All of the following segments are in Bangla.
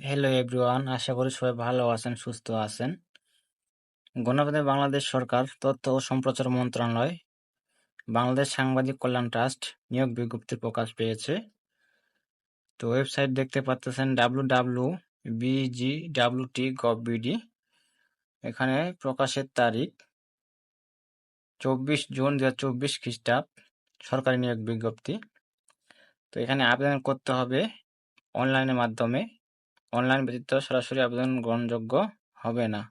হ্যালো এভরিওয়ান আশা করি সবাই ভালো আছেন, সুস্থ আছেন। গণপ্রজাতন্ত্রী বাংলাদেশ সরকার, তথ্য ও সম্প্রচার মন্ত্রণালয়, বাংলাদেশ সাংবাদিক কল্যাণ ট্রাস্ট নিয়োগ বিজ্ঞপ্তি প্রকাশ পেয়েছে। তো ওয়েবসাইট দেখতে পাচ্ছেন W W BG W T gov BD এখানে প্রকাশের তারিখ চব্বিশ জুন দু হাজার চব্বিশ খ্রিস্টাব্দ, সরকারি নিয়োগ বিজ্ঞপ্তি। তো এখানে আবেদন করতে হবে অনলাইনের মাধ্যমে। অনলাইন ব্যতীত সরাসরি আবেদন গ্রহণযোগ্য হবে না।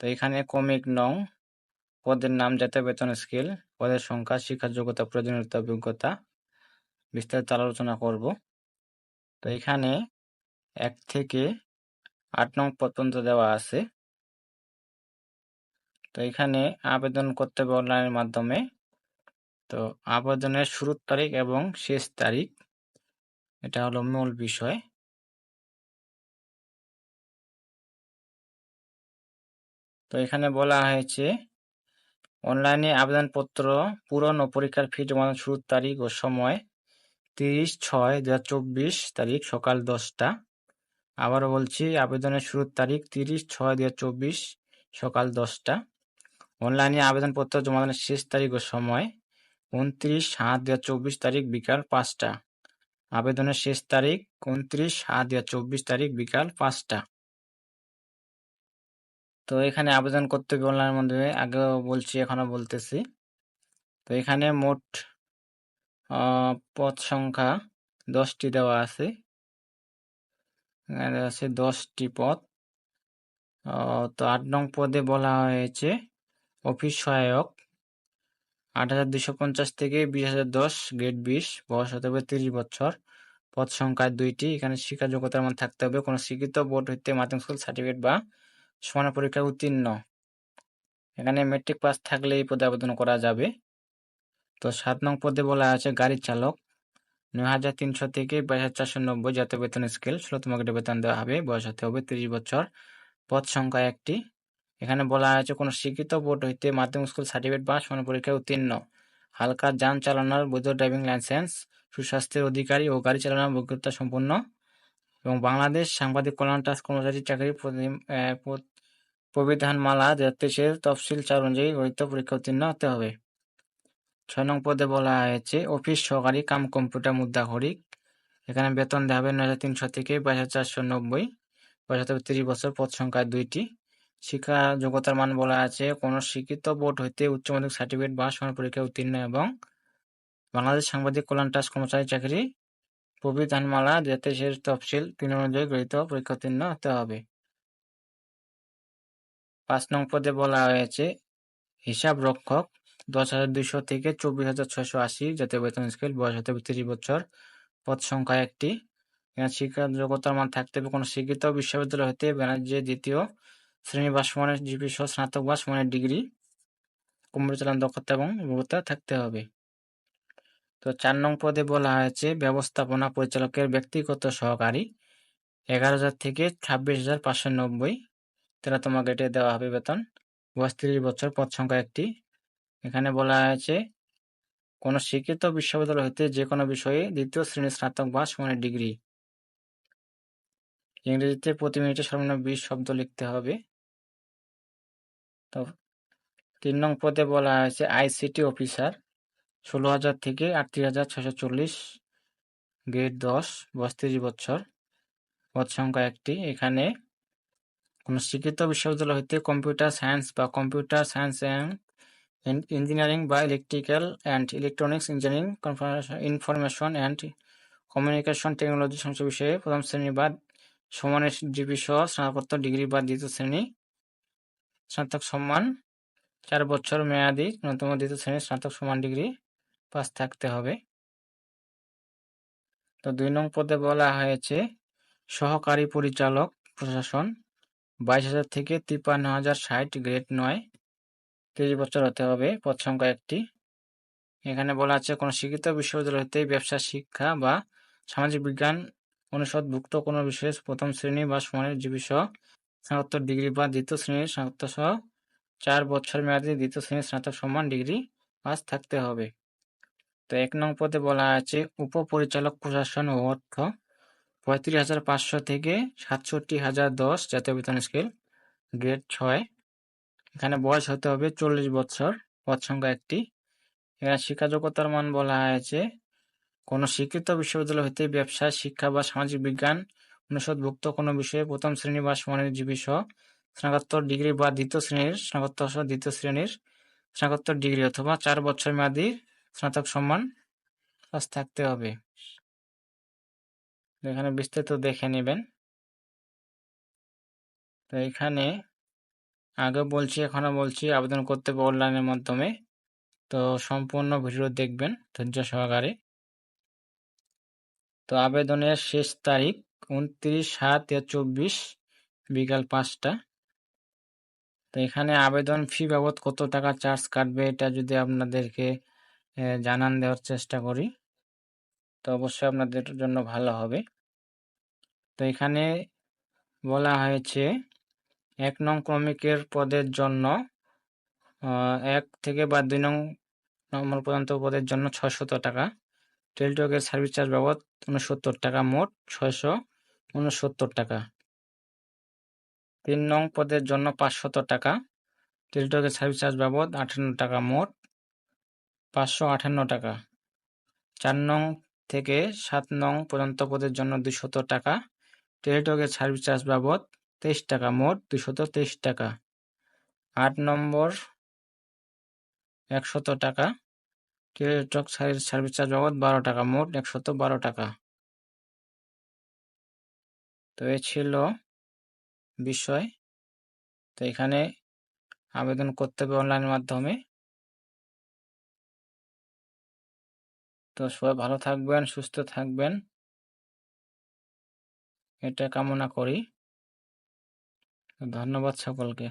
তো এখানে কমিক নং, পদের নাম, জাতীয় বেতন, স্কেল, পদের সংখ্যা, শিক্ষার যোগ্যতা, প্রয়োজনীয়তা, অভিজ্ঞতা বিস্তারিত আলোচনা করব। তো এখানে এক থেকে আট নং পর্যন্ত দেওয়া আছে। তো এখানে আবেদন করতে হবে অনলাইনের মাধ্যমে। তো আবেদনের শুরুর তারিখ এবং শেষ তারিখ, এটা হলো মূল বিষয়। তো এখানে বলা হয়েছে, অনলাইনে আবেদনপত্র পূরণ ও পরীক্ষার ফি জমা শুরুর তারিখ ও সময় তিরিশ ছয় দু তারিখ সকাল দশটা। আবারও বলছি, আবেদনের শুরুর তারিখ তিরিশ ছয় দু সকাল দশটা। অনলাইনে আবেদনপত্র জমা দানের শেষ তারিখ ও সময় উনত্রিশ সাত দু চব্বিশ তারিখ বিকাল পাঁচটা। আবেদনের শেষ তারিখ উনত্রিশ সাত দু চব্বিশ তারিখ বিকাল পাঁচটা। তো এখানে আবেদন করতে হবে অনলাইনের মাধ্যমে। আগেও বলছি এখনও বলতেছি। তো এখানে মোট পদ সংখ্যা দশটি দেওয়া আছে। এখানে আছে দশটি পদ। তো আট নং পদে বলা হয়েছে, অফিস সহায়ক, আট হাজার দুশো পঞ্চাশ থেকে বিশ হাজার দশ গ্রেড বিশ, বয়স হতে হবে তিরিশ বছর। পদ সংখ্যা দুইটি। এখানে শিক্ষা যোগ্যতার মধ্যে থাকতে হবে। কোনো শিক্ষিত বোর্ড হইতে মাধ্যমিক স্কুল সার্টিফিকেট বা সমান পরীক্ষায় উত্তীর্ণ। এখানে মেট্রিক পাস থাকলে এই পদে আবেদন করা যাবে। তো সাত নং পদে বলা আছে গাড়ি চালক। নয় হাজার তিনশো থেকে বাইশ হাজার চারশো নব্বই জাতীয় বেতন স্কেল ষোলোতম গ্রেডে বেতন দেওয়া হবে। বয়স হতে হবে তিরিশ বছর। পদ সংখ্যা একটি। এখানে বলা হয়েছে কোনো শিক্ষিত বোর্ড হইতে মাধ্যমিক স্কুল সার্টিফিকেট বা সমান পরীক্ষায় উত্তীর্ণ। হালকা যান চালানোর বৈধ ড্রাইভিং লাইসেন্স সুস্বাস্থ্যের অধিকারী ও গাড়ি চালানোর অভিজ্ঞতা সম্পন্ন। এবং বাংলাদেশ সাংবাদিক কল্যাণ ট্রাস্ট কর্মচারী চাকরি প্রবিধানমালা তেইশের তফসিল চার অনুযায়ী গঠিত পরীক্ষা উত্তীর্ণ হতে হবে। ছয় নং পদে বলা হয়েছে, অফিস, সহকারী, কাম, কম্পিউটার, মুদ্রা হরিক এখানে বেতন দেওয়া হবে নয় হাজার তিনশো থেকে বাইশ হাজার চারশো নব্বই। বয়স হতে তিরিশ বছর, পদ সংখ্যা দুইটি। শিক্ষা যোগ্যতার মান বলা আছে, কোনো শিক্ষিত বোর্ড হইতে উচ্চ মাধ্যমিক সার্টিফিকেট বা সমান পরীক্ষায় উত্তীর্ণ এবং বাংলাদেশ সাংবাদিক কল্যাণ ট্রাস্ট কর্মচারী চাকরি প্রবিধানমালা তেইশের তফসিল তিন অনুযায়ী গৃহীত পরীক্ষা উত্তীর্ণ হতে হবে। পাঁচ নং পদে বলা হয়েছে, হিসাব রক্ষক দশ হাজার দুইশো থেকে চব্বিশ হাজার ছয়শো আশি জাতীয় বেতন স্কেল বয়স হতে তিরিশ বছর, পদ সংখ্যা একটি। শিক্ষা যোগ্যতার মান থাকতে হবে কোনো শিক্ষিত বিশ্ববিদ্যালয় হতে বাণিজ্যে দ্বিতীয় শ্রেণি বা জিপি সহ স্নাতক বা সমানের ডিগ্রি। কম্পিউটার চালান দক্ষতা এবং অভিজ্ঞতা থাকতে হবে। তো চার নং পদে বলা হয়েছে, ব্যবস্থাপনা পরিচালকের ব্যক্তিগত সহকারী এগারো হাজার থেকে ছাব্বিশ হাজার পাঁচশো নব্বই। তেরোতম গেটে দেওয়া হবে বেতন। বয়স তিরিশ বছর পদ সংখ্যা একটি। এখানে বলা হয়েছে, কোনো শিক্ষিত বিশ্ববিদ্যালয় হইতে যে কোনো বিষয়ে দ্বিতীয় শ্রেণির স্নাতক বা সমানের ডিগ্রি। ইংরেজিতে প্রতি মিনিটে সর্বনিম্ন বিশ শব্দ লিখতে হবে। তো, তিন নং পদে বলা হয়েছে, আইসিটি অফিসার, ষোলো হাজার থেকে আটত্রিশ হাজার ছশো চল্লিশ গ্রেড দশ, বত্রিশ বছর, পদ সংখ্যা একটি। এখানে কোনো শিক্ষিত বিশ্ববিদ্যালয় হইতে কম্পিউটার সায়েন্স বা কম্পিউটার সায়েন্স অ্যান্ড ইঞ্জিনিয়ারিং বা electrical and electronics engineering information and communication technology সমস্ত বিষয়ে প্রথম শ্রেণি বা সমানের ডিগ্রি সহ স্নাতকোত্তর ডিগ্রি বা দ্বিতীয় শ্রেণি স্নাতক সম্মান চার বছর মেয়াদি ন্যূনতম দ্বিতীয় শ্রেণির স্নাতক সমান ডিগ্রি পাস থাকতে হবে। তো দুই নং পদে বলা হয়েছে সহকারী পরিচালক প্রশাসন। বাইশ হাজার থেকে তিপ্পান্ন হাজার ষাট গ্রেড নয়। তিরিশ বছর হতে হবে, পদ সংখ্যা একটি। এখানে বলা আছে, কোনো শিক্ষিত বিশ্ববিদ্যালয় ব্যবসা, শিক্ষা বা সামাজিক বিজ্ঞান অনুষদভুক্ত কোনো বিষয়ে প্রথম শ্রেণি বা সমানের জীবিসহ স্নাতকোত্তর ডিগ্রি বা দ্বিতীয় শ্রেণির স্নাতক সহ চার বছর মেয়াদী দ্বিতীয় শ্রেণির স্নাতক সম্মান ডিগ্রি পাস থাকতে হবে। তো এক নং পদে বলা আছে, উপপরিচালক প্রশাসন ও অর্থ। পঁয়ত্রিশ হাজার পাঁচশো থেকে সাতষট্টি হাজার দশ জাতীয় বেতন স্কেল, গ্রেড ছয়। এখানে বয়স হতে হবে চল্লিশ বছর, পদ সংখ্যা একটি। এখানে শিক্ষা যোগ্যতার মান বলা হয়েছে। কোনো স্বীকৃত বিশ্ববিদ্যালয় হতে ব্যবসা শিক্ষা বা সামাজিক বিজ্ঞান অনুষদভুক্ত কোনো বিষয়ে প্রথম শ্রেণি বা সমমানের সহ স্নাতকোত্তর ডিগ্রি বা দ্বিতীয় শ্রেণির, স্নাতকোত্তর সহ দ্বিতীয় শ্রেণির স্নাতকোত্তর ডিগ্রি অথবা চার বছর মেয়াদী স্নাতক সম্মান থাকতে হবে। এখানে বিস্তারিত দেখে নেবেন। তো এখানে আগে বলছি এখনও বলছি, আবেদন করতে হবে অনলাইনের মাধ্যমে। তো সম্পূর্ণ ভিডিও দেখবেন ধৈর্য সহকারে। তো আবেদনের শেষ তারিখ উনত্রিশ সাত চব্বিশ, বিকাল পাঁচটা। তো এখানে আবেদন ফি বাবদ কত টাকা চার্জ কাটবে এটা যদি আপনাদেরকে জানান দেওয়ার চেষ্টা করি। তো অবশ্যই আপনাদের জন্য ভালো হবে। তো এখানে বলা হয়েছে এক নং ক্রমিকের পদের জন্য এক থেকে বা দুই নং নম্বর পর্যন্ত পদের জন্য ছশত টাকা। টেলিটকের সার্ভিস চার্জ বাবদ উনসত্তর টাকা, মোট ছয়শো উনসত্তর টাকা। তিন নং পদের জন্য পাঁচশত টাকা, টেলিটকের সার্ভিস চার্জ বাবদ আটান্ন টাকা, মোট পাঁচশো আটান্ন টাকা। চার নং থেকে সাত নং পর্যন্ত পদের জন্য দুশত টাকা টেলিটকের সার্ভিস চার্জ বাবদ তেইশ টাকা, মোট দুশত তেইশ টাকা। আট নম্বর, একশত টাকা। টেলিটক সার্ভিস চার্জ বাবদ বারো টাকা, মোট একশত বারো টাকা। তো এ ছিল বিষয়। তো এখানে আবেদন করতে হবে অনলাইনের মাধ্যমে। তো সবাই ভালো থাকবেন, সুস্থ থাকবেন। এটা কামনা করি। ধন্যবাদ সকলকে।